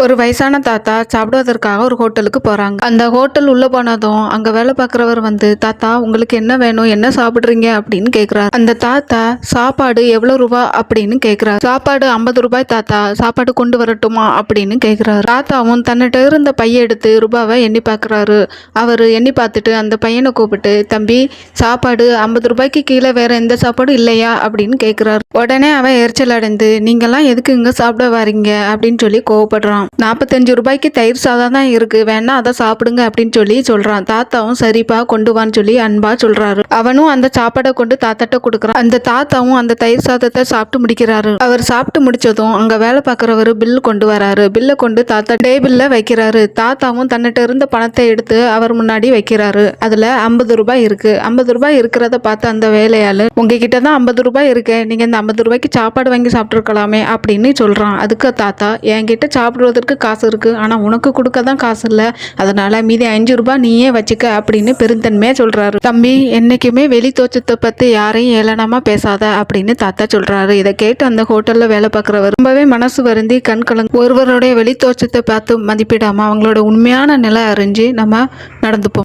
ஒரு வயசான தாத்தா சாப்பிடுவதற்காக ஒரு ஹோட்டலுக்கு போறாங்க. அந்த ஹோட்டல் உள்ள போனதும் அங்க வேலை பார்க்குறவர் வந்து தாத்தா உங்களுக்கு என்ன வேணும்? என்ன சாப்பிடுறீங்க? அப்படின்னு கேக்குறாரு. அந்த தாத்தா சாப்பாடு எவ்வளவு ரூபா? அப்படின்னு கேக்குறாரு. சாப்பாடு ஐம்பது ரூபாய் தாத்தா சாப்பாடு கொண்டு வரட்டுமா? அப்படின்னு கேக்குறாரு. தாத்தாவும் தன்னிட்ட இருந்த பையன் எடுத்து ரூபாவை எண்ணி பார்க்குறாரு அவர் எண்ணி பார்த்துட்டு அந்த பையனை கூப்பிட்டு தம்பி சாப்பாடு ஐம்பது ரூபாய்க்கு கீழே வேற எந்த சாப்பாடும் இல்லையா? அப்படின்னு கேக்குறாரு. உடனே அவன் எரிச்சல் அடைந்து நீங்கெல்லாம் எதுக்கு இங்க சாப்பிட வரீங்க? அப்படின்னு சொல்லி கோவப்படுறான். நாற்பத்தஞ்சு ரூபாய்க்கு தயிர் சாதம் தான் இருக்கு. வேணா அதை சாப்பிடுங்க அப்படின்னு சொல்லி சொல்றான். தாத்தாவும் சரிப்பா கொண்டு வான்னு சொல்லி அன்பா சொல்றாரு. அவனும் அந்த சாப்பாடை கொண்டு தாத்தாட்ட கொடுக்குறான். அந்த தாத்தாவும் அந்த தயிர் சாதத்தை சாப்பிட்டு முடிக்கிறாரு. அவர் சாப்பிட்டு முடிச்சதும் அங்க வேலை பார்க்குறவர் பில் கொண்டு வராரு. பில்லை கொண்டு தாத்தா டேபிள்ல வைக்கிறாரு. தாத்தாவும் தன்னிட்ட இருந்த பணத்தை எடுத்து அவர் முன்னாடி வைக்கிறாரு. அதுல ஐம்பது ரூபாய் இருக்கு. ஐம்பது ரூபாய் இருக்கிறத பார்த்து அந்த வேலையாளு உங்ககிட்ட தான் ஐம்பது ரூபாய் இருக்கு. நீங்க இந்த ஐம்பது ரூபாய்க்கு சாப்பாடு வாங்கி சாப்பிட்ருக்கலாமே அப்படின்னு சொல்றான். அதுக்கு தாத்தா என்கிட்ட சாப்பிடுவதற்கு காசு இருக்குது ஆனால் உனக்கு கொடுக்க தான் காசு இல்லை. அதனால் மீதி அஞ்சு ரூபா நீயே வச்சுக்க அப்படின்னு பெருந்தன்மையாக சொல்கிறாரு தம்பி என்னைக்குமே வெளி தோற்றத்தை பற்றி யாரையும் ஏளனமாக பேசாத அப்படின்னு தாத்தா சொல்கிறாரு இதை கேட்டு அந்த ஹோட்டலில் வேலை பார்க்குறவர் ரொம்பவே மனசு வருந்தி கண் கலங்கு ஒருவருடைய வெளி தோற்றத்தை பார்த்து மதிப்பிடாமல் அவங்களோட உண்மையான நிலை அறிஞ்சு நம்ம நடந்துப்போம்.